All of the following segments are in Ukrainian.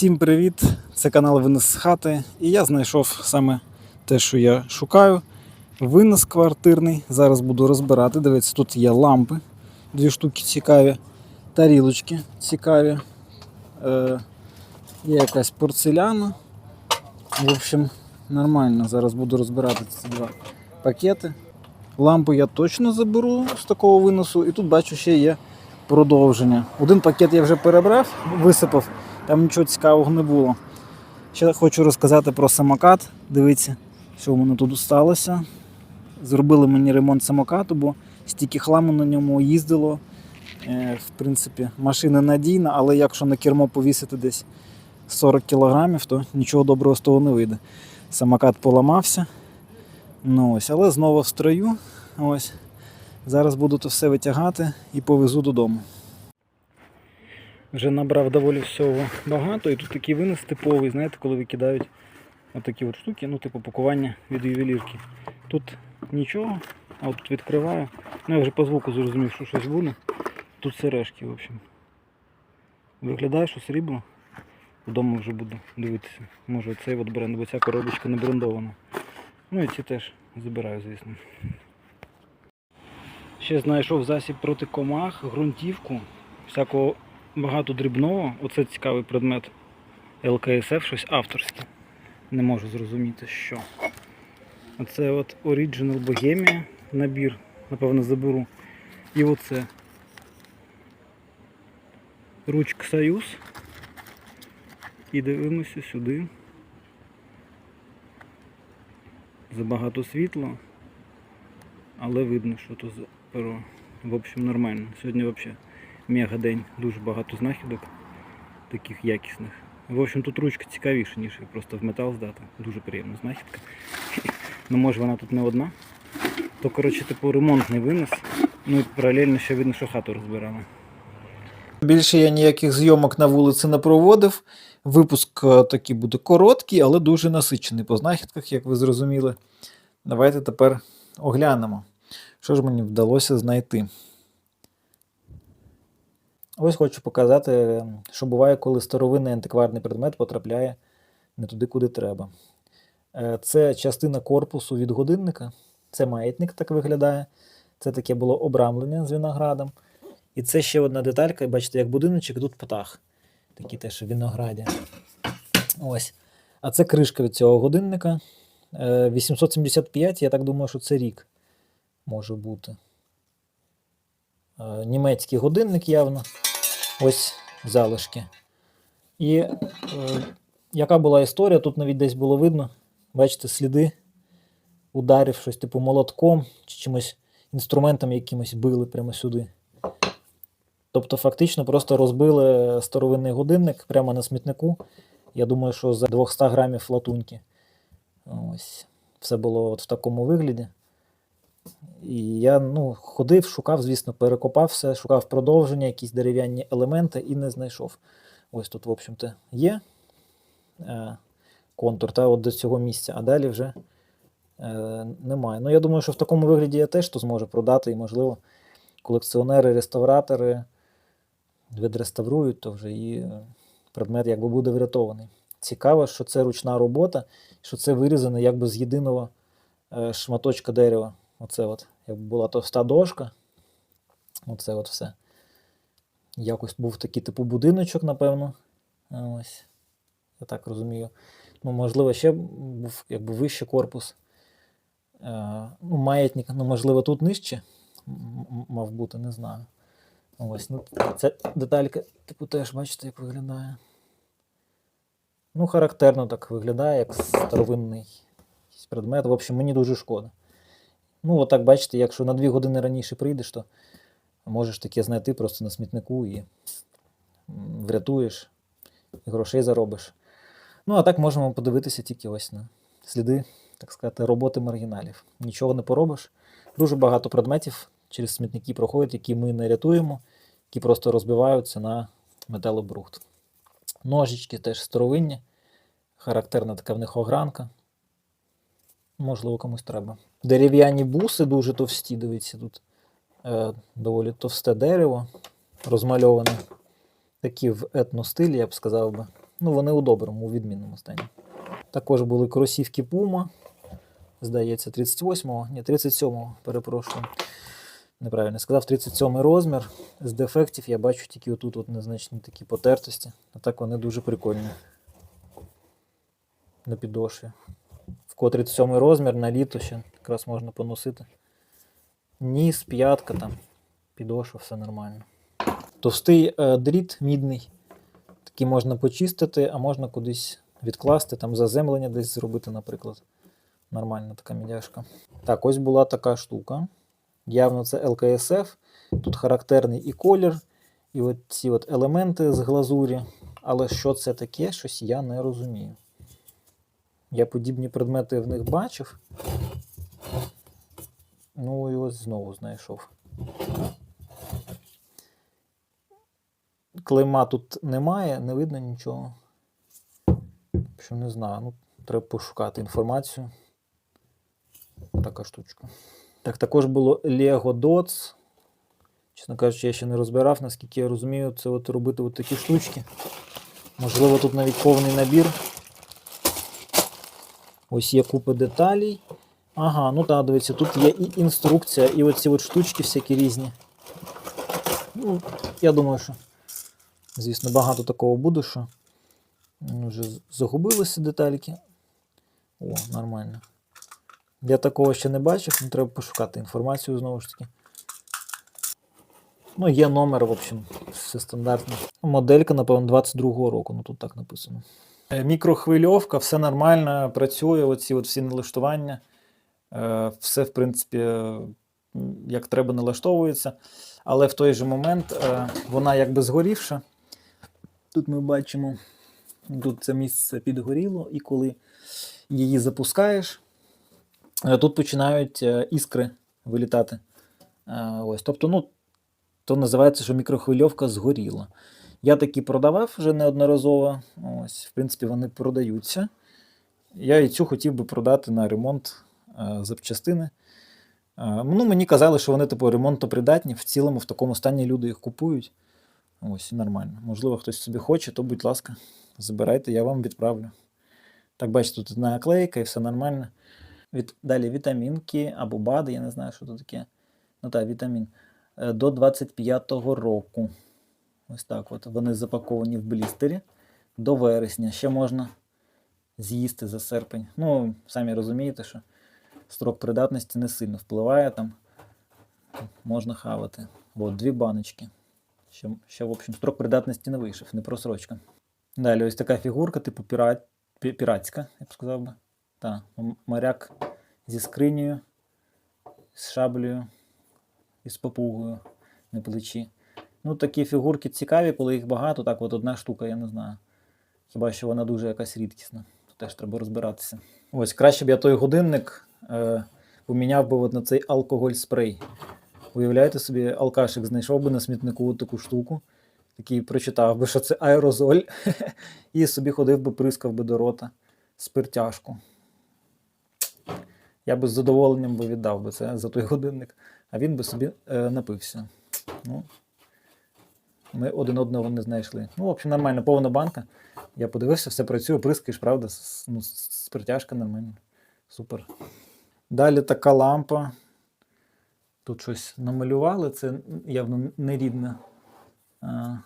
Всім привіт! Це канал Винес з хати. І я знайшов саме те, що я шукаю. Винес квартирний. Зараз буду розбирати. Дивіться, тут є лампи, дві штуки цікаві, тарілочки цікаві. Е, є якась порцеляна. В общем, нормально. Зараз буду розбирати ці два пакети. Лампу я точно заберу з такого виносу. І тут бачу, ще є продовження. Один пакет я вже перебрав, висипав, там нічого цікавого не було. Ще хочу розказати про самокат. Дивіться, що в мене тут сталося. Зробили мені ремонт самокату, бо стільки хламу на ньому їздило. Е, В принципі, машина надійна, але якщо на кермо повісити десь 40 кілограмів, то нічого доброго з того не вийде. Самокат поламався. Ну ось, але знову в строю. Ось. Зараз буду то все витягати і повезу додому. Вже набрав доволі всього багато, і тут такий винос типовий, знаєте, коли викидають отакі от штуки, ну, типу пакування від ювелірки. Тут нічого, а от тут відкриваю. Ну я вже по звуку зрозумів, що щось буде. Тут сережки, в общем. Виглядає, що срібло. Вдома вже буду дивитися. Може цей от бренд, бо ця коробочка не брендована. Ну і ці теж забираю, звісно. Ще знайшов засіб проти комах, ґрунтівку, всякого багато дрібного. Оце цікавий предмет ЛКСФ, щось авторське. Не можу зрозуміти, що. Оце от Original Bohemia набір, напевно, заберу. І оце. Ручка Союз. І дивимося сюди. Забагато світла, але видно, що то за перо. В общем, нормально. Сьогодні взагалі мега день, дуже багато знахідок, таких якісних. В общем, тут ручка цікавіша, ніж просто в метал здати. Дуже приємна знахідка. Ну може вона тут не одна. То коротше типу ремонтний винес. Ну і паралельно ще видно, що хату розбирали. Більше я ніяких зйомок на вулиці не проводив. Випуск е, такий буде короткий, але дуже насичений по знахідках, як ви зрозуміли. Давайте тепер оглянемо, що ж мені вдалося знайти. Ось хочу показати, що буває, коли старовинний антикварний предмет потрапляє не туди, куди треба. Е, Це частина корпусу від годинника. Це маятник так виглядає. Це таке було обрамлення з виноградом. І це ще одна деталька, бачите, як будиночок, тут птах. Такі теж винограді. Ось. А це кришка від цього годинника. Е, 875, я так думаю, що це рік може бути. Е, Німецький годинник явно. Ось залишки. І е, яка була історія? Тут навіть десь було видно. Бачите, сліди ударів, щось типу молотком чи чимось інструментом якимось били прямо сюди. Тобто, фактично просто розбили старовинний годинник прямо на смітнику. Я думаю, що за 200 грамів латуньки. Ось. Все було от в такому вигляді. І я ну, ходив, шукав, звісно, перекопав все, шукав продовження, якісь дерев'яні елементи і не знайшов. Ось тут, в общем-то, є е, контур та от до цього місця, а далі вже е, немає. Ну, я думаю, що в такому вигляді я теж то зможу продати, і, можливо, колекціонери, реставратори відреставрують, то вже і е, предмет якби буде врятований. Цікаво, що це ручна робота, що це вирізано якби з єдиного е, шматочка дерева. Оце от, якби була товста дошка. Оце от все. Якось був такий типу будиночок, напевно. Ось. Я так розумію. Ну, можливо, ще був якби вищий корпус. Е, ну, маятник, ну, можливо, тут нижче мав бути, не знаю. Ось, ну, ця деталька, типу, теж, бачите, як виглядає. Ну, характерно так виглядає, як старовинний предмет. В общем, мені дуже шкода. Ну, отак, бачите, якщо на дві години раніше прийдеш, то можеш таке знайти просто на смітнику і врятуєш, і грошей заробиш. Ну, а так можемо подивитися тільки ось на сліди, так сказати, роботи маргіналів. Нічого не поробиш. Дуже багато предметів через смітники проходять, які ми не рятуємо, які просто розбиваються на металобрухт. Ножички теж старовинні, характерна така в них огранка. Можливо, комусь треба. Дерев'яні буси дуже товсті, дивіться, тут е, доволі товсте дерево розмальоване. Такі в етностилі, я б сказав би. Ну, вони у доброму, у відмінному стані. Також були кросівки Puma. Здається, 38-го, ні, 37-го, перепрошую. Неправильно сказав, 37 розмір. З дефектів я бачу тільки отут от незначні такі потертості. А так вони дуже прикольні. На підошві. В кого 37 розмір на літо ще якраз можна поносити. Ніс, п'ятка там, підошва, все нормально. Товстий е, дріт мідний. Такий можна почистити, а можна кудись відкласти, там заземлення десь зробити, наприклад. Нормальна така мідяшка. Так, ось була така штука. Явно це ЛКСФ. Тут характерний і колір, і от ці от елементи з глазурі. Але що це таке, щось я не розумію. Я подібні предмети в них бачив. Ну і ось знову знайшов. Клейма тут немає, не видно нічого. Що не знаю. Ну, треба пошукати інформацію. Така штучка. Так, також було Lego Dots. Чесно кажучи, я ще не розбирав, наскільки я розумію, це от робити от такі штучки. Можливо, тут навіть повний набір. Ось є купа деталей. Ага, ну так, дивіться, тут є і інструкція, і оці от штучки всякі різні. Ну, я думаю, що, звісно, багато такого буде, що вже загубилися детальки. О, нормально. Я такого ще не бачив, ну, треба пошукати інформацію знову ж таки. Ну, є номер, в общем, все стандартно. Моделька, напевно, 22-го року, ну тут так написано. Е, Мікрохвильовка, все нормально, працює, оці от всі налаштування. Е, Все, в принципі, е, як треба налаштовується. Але в той же момент вона якби згорівша. Тут ми бачимо, тут це місце підгоріло, і коли її запускаєш, тут починають іскри вилітати. Ось, тобто, ну, то називається, що мікрохвильовка згоріла. Я такі продавав вже неодноразово. Ось, в принципі, вони продаються. Я і цю хотів би продати на ремонт е, запчастини. Е, ну, мені казали, що вони типу ремонтопридатні. В цілому в такому стані люди їх купують. Ось, і нормально. Можливо, хтось собі хоче, то будь ласка, забирайте, я вам відправлю. Так, бачите, тут одна наклейка і все нормально. Від, далі вітамінки або БАДи, я не знаю, що це таке. Ну так, вітамін. Е, До 25-го року. Ось так от. Вони запаковані в блістері. До вересня. Ще можна з'їсти за серпень. Ну, самі розумієте, що строк придатності не сильно впливає там. Можна хавати. От, дві баночки. Ще, ще, в общем, строк придатності не вийшов, не просрочка. Далі ось така фігурка, типу пірат, піратська, я б сказав би. Так, м- моряк зі скринею, з шаблею і з попугою на плечі. Ну, такі фігурки цікаві, коли їх багато, так от одна штука, я не знаю. Хіба що вона дуже якась рідкісна. Теж треба розбиратися. Ось, краще б я той годинник е, поміняв би от на цей алкоголь спрей. Уявляєте собі, алкашик знайшов би на смітнику от таку штуку, такий прочитав би, що це аерозоль, і собі ходив би, прискав би до рота спиртяшку. Я би з задоволенням би віддав би це за той годинник, а він би собі е, напився. Ну, ми один одного не знайшли. Ну, в общем, нормально, повна банка. Я подивився, все працює, прискаєш, правда, с- ну, с- спиртяшка нормально. Супер. Далі така лампа. Тут щось намалювали, це явно не рідна а,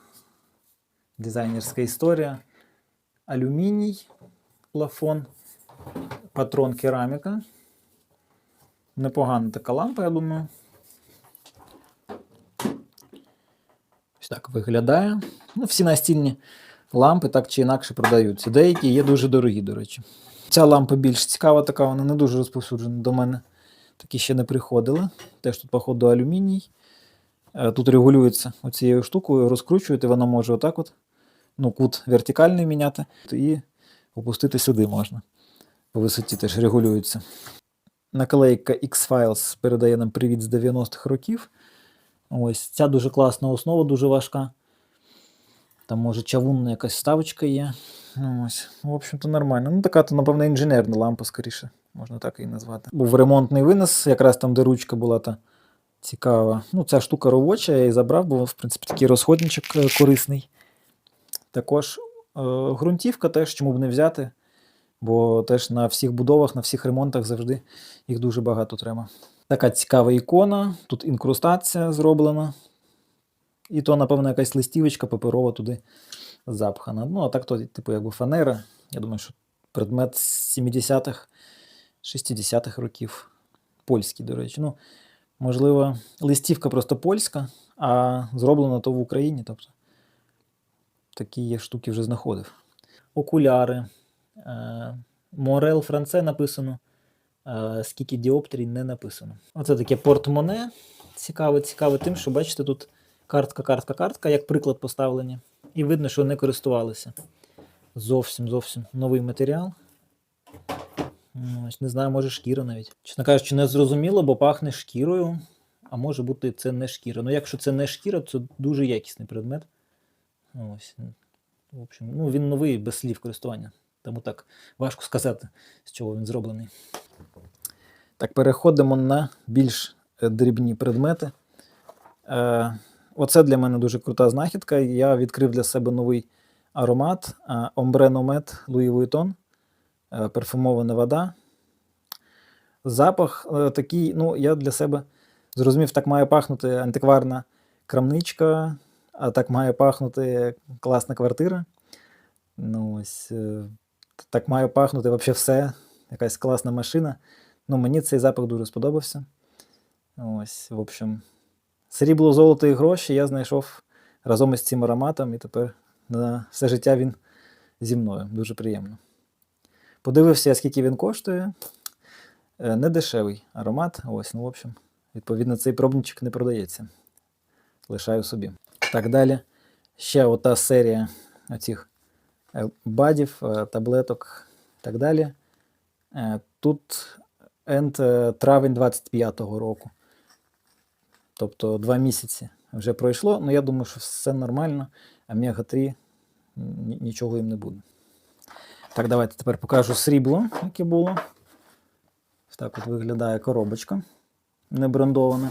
дизайнерська історія. Алюміній, плафон, патрон кераміка. Непогана така лампа, я думаю. Ось так виглядає. Ну, всі настільні лампи так чи інакше продаються. Деякі є дуже дорогі, до речі. Ця лампа більш цікава, така, вона не дуже розповсюджена до мене. Такі ще не приходили. Теж тут, походу, алюміній. Е, Тут регулюється оцією штукою, розкручуєте, вона може отак от, ну, кут вертикальний міняти, і опустити сюди можна. По висоті теж регулюється. Наклейка X-Files передає нам привіт з 90-х років. Ось ця дуже класна основа, дуже важка. Там, може, чавунна якась ставочка є. Ну, Ось. В общем-то, нормально. Ну, така, то, напевно, інженерна лампа, скоріше, можна так її назвати. Був ремонтний винос, якраз там, де ручка була та цікава. Ну, ця штука робоча, я її забрав, бо, в принципі, такий розходничок е, корисний. Також ґрунтівка теж, чому б не взяти, бо теж на всіх будовах, на всіх ремонтах завжди їх дуже багато треба. Така цікава ікона, тут інкрустація зроблена. І то, напевно, якась листівочка паперова туди запхана. Ну, а так то, типу, якби фанера. Я думаю, що предмет з 70-х, 60-х років. Польський, до речі. Ну, можливо, листівка просто польська, а зроблена то в Україні. Тобто такі я штуки вже знаходив. Окуляри. Е, Морел Франце написано. Е, Скільки діоптрій не написано. Оце таке портмоне. Цікаве, цікаве тим, що бачите, тут картка, картка, картка, як приклад поставлені. І видно, що не користувалися. Зовсім, зовсім новий матеріал. Не знаю, може шкіра навіть. Чесно кажучи, не зрозуміло, бо пахне шкірою, а може бути це не шкіра. Ну, якщо це не шкіра, то це дуже якісний предмет. Ось. В общем, ну, він новий без слів користування. Тому так важко сказати, з чого він зроблений. Так, переходимо на більш е, дрібні предмети. Е, оце для мене дуже крута знахідка. Я відкрив для себе новий аромат е, Ombre Nomad Louis Vuitton. Е, парфумована вода. Запах е, такий, ну, я для себе зрозумів, так має пахнути антикварна крамничка, а так має пахнути класна квартира. Ну, ось, так має пахнути взагалі все. Якась класна машина. Ну, мені цей запах дуже сподобався. Ось, в общем, срібло, золото і гроші я знайшов разом із цим ароматом, і тепер на все життя він зі мною. Дуже приємно. Подивився, скільки він коштує. Е, Не дешевий аромат. Ось, ну, в общем, відповідно, цей пробничок не продається. Лишаю собі. Так далі. Ще ота серія оцих е, бадів, е, таблеток і так далі. Тут енд травень 25-го року. Тобто два місяці вже пройшло. Ну, я думаю, що все нормально. Омега-3 нічого їм не буде. Так, давайте тепер покажу срібло, яке було. Так от виглядає коробочка не брендована.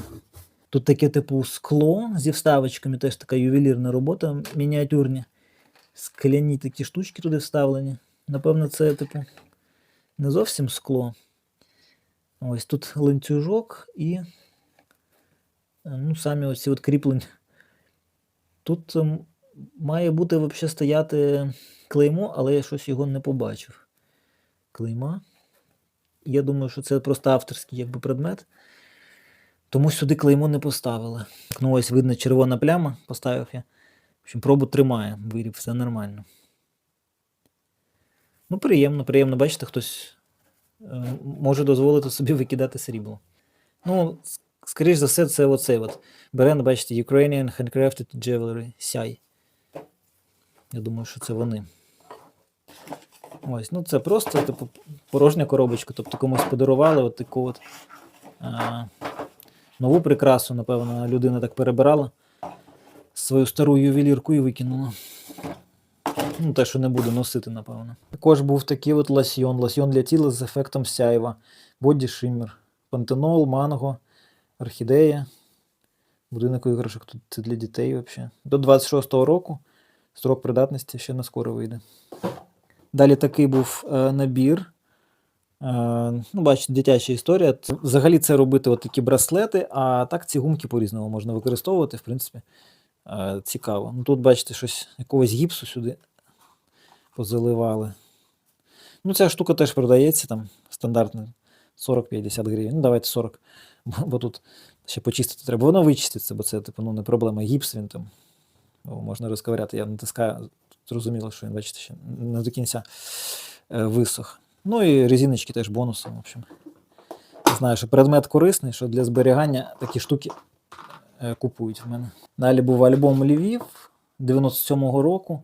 Тут таке типу скло зі вставочками, теж така ювелірна робота, мініатюрні. Скляні такі штучки туди вставлені. Напевно, це, типу, не зовсім скло. Ось тут ланцюжок і е, ну, самі оці от кріплення. Тут ем, має бути взагалі стояти клеймо, але я щось його не побачив. Клейма. Я думаю, що це просто авторський якби, предмет. Тому сюди клеймо не поставили. Ну, ось видно червона пляма, поставив я. В общем, пробу тримає, виріб, все нормально. Ну, приємно, приємно, бачите, хтось може дозволити собі викидати срібло. Ну, скоріш за все, це оцей от бренд, бачите, Ukrainian Handcrafted Jewelry Сяй. Я думаю, що це вони. Ось, ну це просто типу, порожня коробочка, тобто комусь подарували от таку от а, нову прикрасу, напевно, людина так перебирала свою стару ювелірку і викинула. Ну, те, що не буду носити, напевно. Також був такий от лосьйон. Лосьйон для тіла з ефектом сяйва. Боді шиммер. Пантенол, манго, орхідея. Будинок іграшок тут це для дітей взагалі. До 26-го року. Строк придатності ще не скоро вийде. Далі такий був е, набір. Е, ну, бачите, дитяча історія. Взагалі це робити от такі браслети, а так ці гумки по-різному можна використовувати, в принципі. Е, цікаво. Ну, тут, бачите, щось якогось гіпсу сюди позаливали. Ну, ця штука теж продається там стандартно 40-50 гривень. Ну, давайте 40, бо, тут ще почистити треба. Воно вичиститься, бо це типу, ну, не проблема. Гіпс він там можна розковиряти. Я натискаю, зрозуміло, що він, бачите, ще не до кінця е, висох. Ну і резиночки теж бонусом. В общем. Знаю, що предмет корисний, що для зберігання такі штуки е, купують в мене. Далі був альбом Львів 97-го року.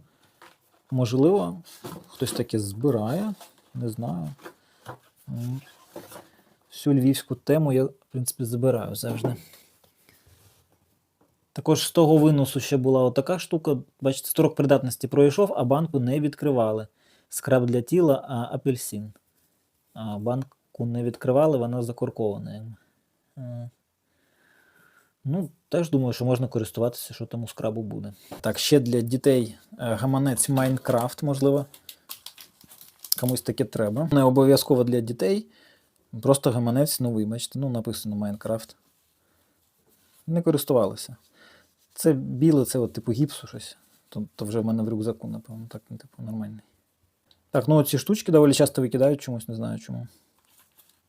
Можливо, хтось таке збирає, не знаю. Всю львівську тему я, в принципі, забираю завжди. Також з того виносу ще була отака штука. Бачите, строк придатності пройшов, а банку не відкривали. Скраб для тіла, а апельсин. А банку не відкривали, вона закоркована. Ну, теж думаю, що можна користуватися, що там у скрабу буде. Так, ще для дітей е, гаманець Майнкрафт, можливо. Комусь таке треба. Не обов'язково для дітей. Просто гаманець новий, бачите, ну написано Майнкрафт. Не користувалися. Це біле, це от типу гіпсу щось. То, то вже в мене в рюкзаку, напевно, так, ну, типу, нормальний. Так, ну ці штучки доволі часто викидають чомусь, не знаю чому.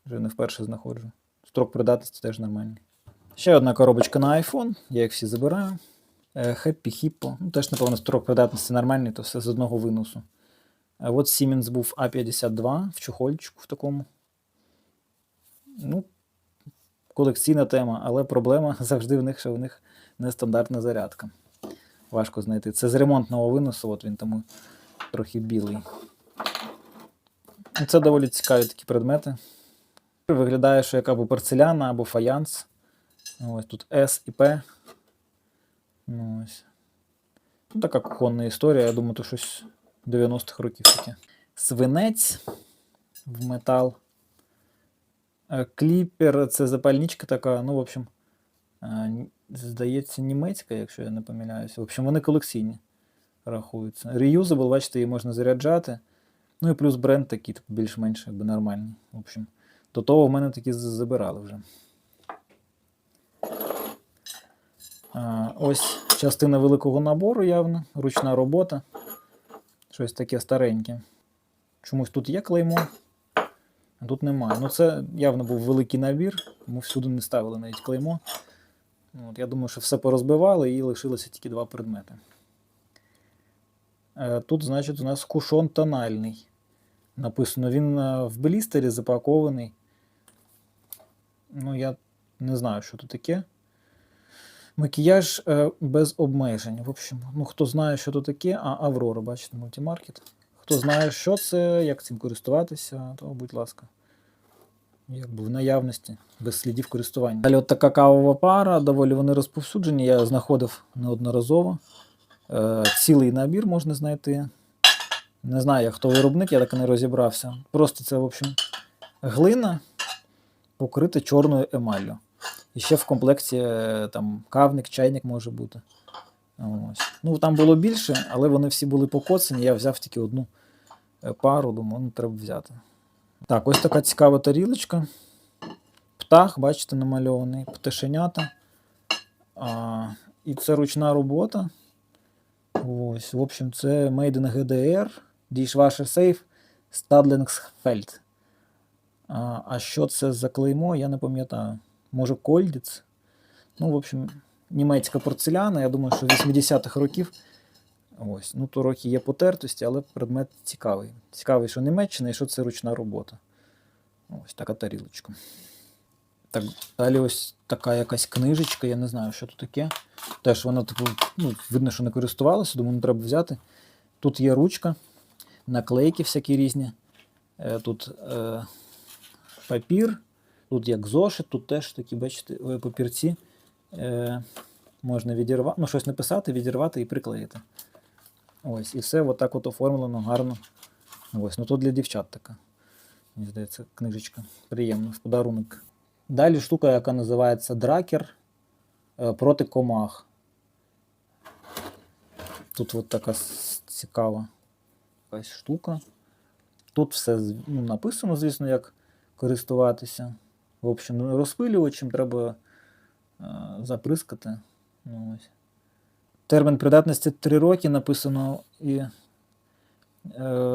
Вже не вперше знаходжу. Строк придатності теж нормальний. Ще одна коробочка на iPhone, я їх всі забираю. Е, Happy Hippo. Ну, теж, напевно, строк придатності нормальний, то все з одного виносу. От Siemens був А52 в чохольчику в такому. Ну, колекційна тема, але проблема завжди в них, що в них нестандартна зарядка. Важко знайти. Це з ремонтного виносу, от він тому трохи білий. Це доволі цікаві такі предмети. Виглядає, що як або порцеляна, або фаянс. Ось тут S і P. Ну, ось. Ну, така кухонна історія, я думаю, то щось 90-х років таке. Свинець в метал. Е, Кліпер це запальничка така, ну, в общем, е, здається, німецька, якщо я не помиляюся. В общем, вони колекційні рахуються. Reusable, бачите, її можна заряджати. Ну і плюс бренд такий, типу, більш-менш нормальний. В общем, до того в мене такі забирали вже. А, ось частина великого набору явно, ручна робота. Щось таке стареньке. Чомусь тут є клеймо, а тут немає. Ну це явно був великий набір, тому всюди не ставили навіть клеймо. От, я думаю, що все порозбивали і лишилося тільки два предмети. Е, Тут, значить, у нас кушон тональний. Написано, він е, в блістері запакований. Ну, я не знаю, що тут таке. Макіяж е, без обмежень. В общем, ну хто знає, що то таке, а Аврора, бачите, мультимаркет. Хто знає, що це, як цим користуватися, то будь ласка. Якби в наявності, без слідів користування. Далі от така кавова пара, доволі вони розповсюджені, я знаходив неодноразово. Е, цілий набір можна знайти. Не знаю, хто виробник, я так і не розібрався. Просто це, в общем, глина покрита чорною емаллю. І ще в комплекті е, там кавник, чайник може бути. Ось. Ну, там було більше, але вони всі були покоцані. Я взяв тільки одну е, пару, думаю, ну треба взяти. Так, ось така цікава тарілочка. Птах, бачите, намальований, пташенята. А, і це ручна робота. Ось, в общем, це Made in GDR, Dishwasher Safe, Stadlingsfeld. А, а що це за клеймо, я не пам'ятаю. Може, Кольдіц? Ну, в общем, німецька порцеляна. Я думаю, що 80-х років. Ось, ну трохи є потертості, але предмет цікавий. Цікавий, що Німеччина і що це ручна робота. Ось така тарілочка. Так, далі ось така якась книжечка, я не знаю, що тут таке. Теж вона типу, ну, видно, що не користувалася, думаю, не треба взяти. Тут є ручка, наклейки всякі різні. Е, Тут е, папір, тут як зошит, тут теж такі, бачите, е, папірці. Е, можна відірвати, ну, щось написати, відірвати і приклеїти. Ось, і все отак от оформлено гарно. Ось, ну то для дівчат така. Мені здається, книжечка. Приємно, в подарунок. Далі штука, яка називається дракер е, проти комах. Тут от така цікава якась штука. Тут все ну, написано, звісно, як користуватися. В общем, ну, розпилювачем треба заприскати. Ну, ось. Термін придатності 3 роки написано, і е,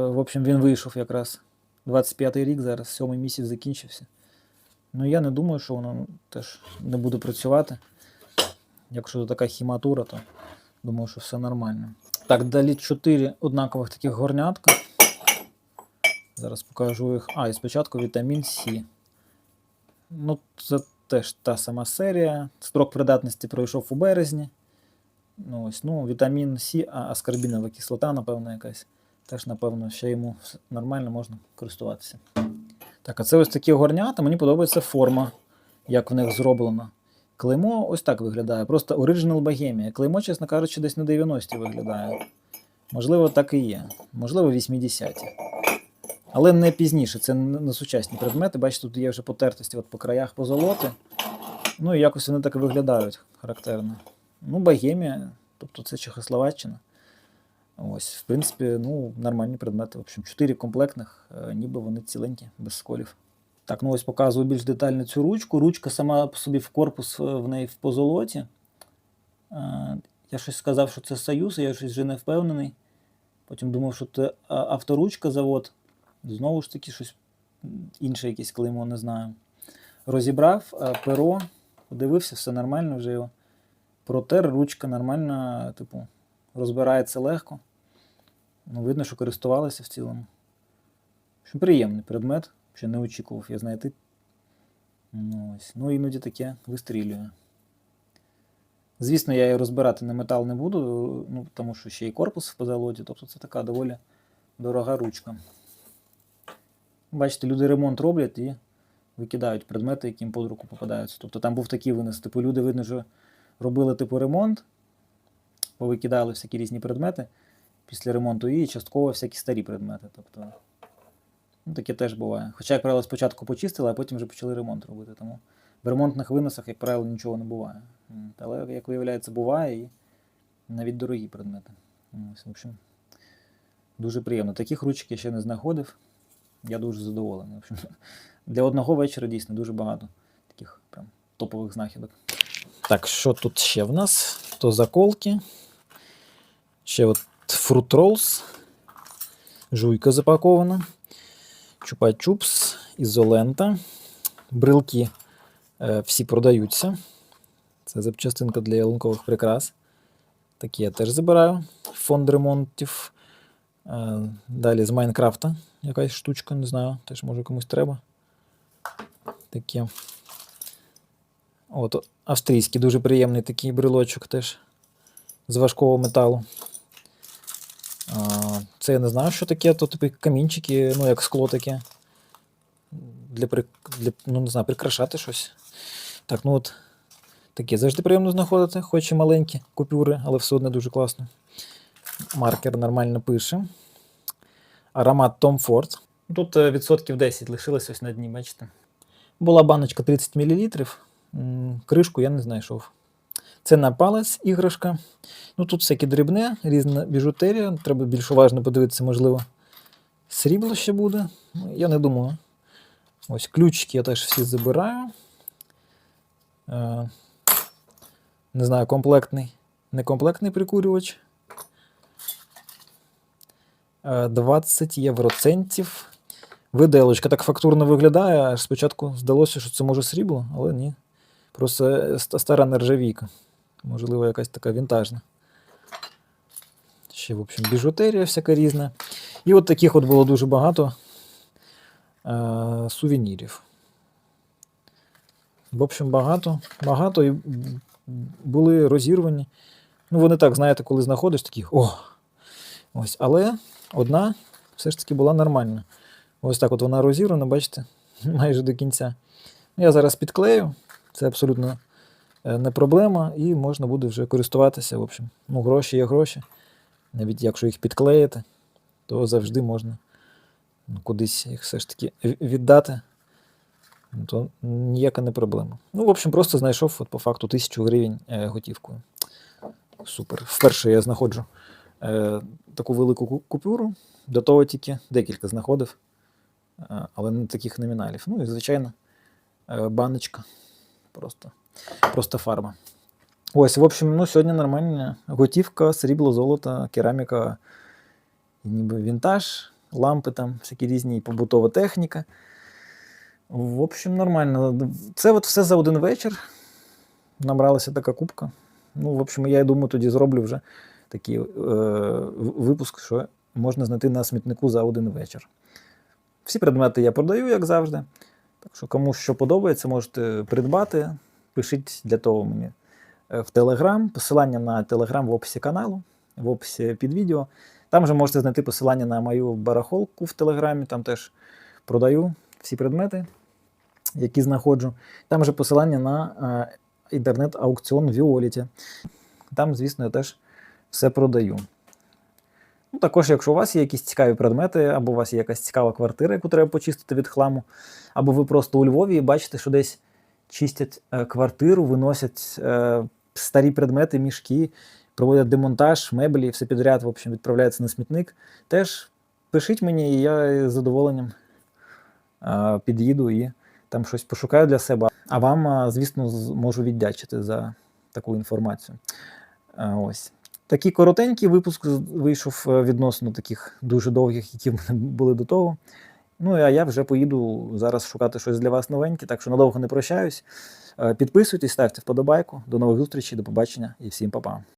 в общем, він вийшов якраз 25-й рік, зараз, 7 місяць закінчився. Ну, я не думаю, що воно теж не буде працювати. Якщо це така хіматура, то думаю, що все нормально. Так, далі 4 однакових таких горнятка. Зараз покажу їх. А, і спочатку вітамін С. Ну, це теж та сама серія. Строк придатності пройшов у березні. Ну, ось, ну, вітамін С, а аскорбінова кислота, напевно, якась. Теж, напевно, ще йому нормально можна користуватися. Так, а це ось такі горнята. Мені подобається форма, як в них зроблена. Клеймо ось так виглядає. Просто Original Bohemia. Клеймо, чесно кажучи, десь на 90-ті виглядає. Можливо, так і є. Можливо, 80-ті. Але не пізніше, це не сучасні предмети. Бачите, тут є вже потертості от по краях позолоти. Ну і якось вони так виглядають характерно. Ну, Богемія, тобто це Чехословаччина. Ось, в принципі, ну, нормальні предмети. В общем, чотири комплектних, е, ніби вони ціленькі, без сколів. Так, ну ось показую більш детально цю ручку. Ручка сама по собі в корпус е, в неї в позолоті. Е, Я щось сказав, що це Союз, я щось вже не впевнений. Потім думав, що це авторучка завод. Знову ж таки, щось інше якесь клеймо, не знаю. Розібрав е, перо, подивився, все нормально вже його. Протер, ручка нормальна, типу, розбирається легко. Ну, видно, що користувалися в цілому. Що приємний предмет, ще не очікував я знайти. Ну, ось. ну іноді таке вистрілює. Звісно, я її розбирати на метал не буду, ну, тому що ще й корпус в позолоті, тобто це така доволі дорога ручка. Бачите, люди ремонт роблять і викидають предмети, які їм під руку попадаються. Тобто там був такий винес. Типу, люди, видно, що робили типу ремонт, повикидали всякі різні предмети після ремонту і частково всякі старі предмети. Тобто, ну, таке теж буває. Хоча, як правило, спочатку почистили, а потім вже почали ремонт робити. Тому в ремонтних виносах, як правило, нічого не буває. Але, як виявляється, буває і навіть дорогі предмети. Ось, в общем, дуже приємно. Таких ручок я ще не знаходив. Я дуже задоволений. Для одного вечора дійсно дуже багато таких прям топових знахідок. Так, що тут ще в нас? То заколки. Ще от Fruit Rolls. Жуйка запакована. Чупа-чупс, ізолента. Брилки е, всі продаються. Це запчастинка для ялинкових прикрас. Такі я теж забираю. Фонд ремонтів. Е, Далі з Майнкрафта якась штучка, не знаю, теж може комусь треба. Таке. От, австрійський дуже приємний такий брелочок теж з важкого металу. А, Це я не знаю, що таке, то типу камінчики, ну як скло таке. Для, для ну, не знаю, прикрашати щось. Так, ну от таке завжди приємно знаходити, хоч і маленькі купюри, але все одно дуже класно. Маркер нормально пише. Аромат Tom Ford. Тут е, відсотків 10 лишилось ось на дні, бачите. Була баночка 30 мл. Кришку я не знайшов. Це на палець іграшка. Ну тут всяке дрібне, різна біжутерія. Треба більш уважно подивитися, можливо, срібло ще буде. Я не думаю. Ось ключики я теж всі забираю. Е, не знаю, комплектний, некомплектний прикурювач. Е, 20 євроцентів. Виделочка так фактурно виглядає, аж спочатку здалося, що це може срібло, але ні. Просто е, стара нержавійка. Можливо, якась така вінтажна. Ще, в общем, біжутерія всяка різна. І от таких от було дуже багато е- сувенірів. В общем, багато, багато і були розірвані. Ну, вони так, знаєте, коли знаходиш, такі о! Ось, але одна все ж таки була нормальна. Ось так от вона розірвана, бачите, майже до кінця. Ну, Я зараз підклею, це абсолютно е, не проблема, і можна буде вже користуватися. В общем, ну, гроші є гроші. Навіть якщо їх підклеїти, то завжди можна ну, кудись їх все ж таки віддати. Ну, То ніяка не проблема. Ну, в общем, просто знайшов от, по факту тисячу гривень е, готівкою. Супер. Вперше я знаходжу е, таку велику купюру. До того тільки декілька знаходив, е, але не таких номіналів. Ну і, звичайно, е, баночка. Просто, просто фарба. Ось, в общем, ну, сьогодні нормальна готівка, срібло, золото, кераміка, ніби вінтаж, лампи там, всякі різні, побутова техніка. В общем, нормально. Це от все за один вечір. Набралася така кубка. Ну, в общем, я думаю, тоді зроблю вже такий е, випуск, що можна знайти на смітнику за один вечір. Всі предмети я продаю, як завжди. Так що, кому що подобається, можете придбати. Пишіть для того мені е, в Телеграм. Посилання на Телеграм в описі каналу, в описі під відео. Там же можете знайти посилання на мою барахолку в Телеграмі, там теж продаю всі предмети, які знаходжу. Там же посилання на е, інтернет-аукціон Віоліті. Там, звісно, я теж все продаю. Ну, також, якщо у вас є якісь цікаві предмети, або у вас є якась цікава квартира, яку треба почистити від хламу, або ви просто у Львові і бачите, що десь чистять е, квартиру, виносять е, старі предмети, мішки, проводять демонтаж, меблі, все підряд, в общем, відправляється на смітник. Теж пишіть мені, і я з задоволенням е, під'їду і там щось пошукаю для себе. А вам, е, звісно, можу віддячити за таку інформацію. Е, Ось. Такий коротенький випуск вийшов е, відносно таких дуже довгих, які були до того. Ну, а я вже поїду зараз шукати щось для вас новеньке, так що надовго не прощаюсь. Е, Підписуйтесь, ставте вподобайку. До нових зустрічей, до побачення і всім па-па.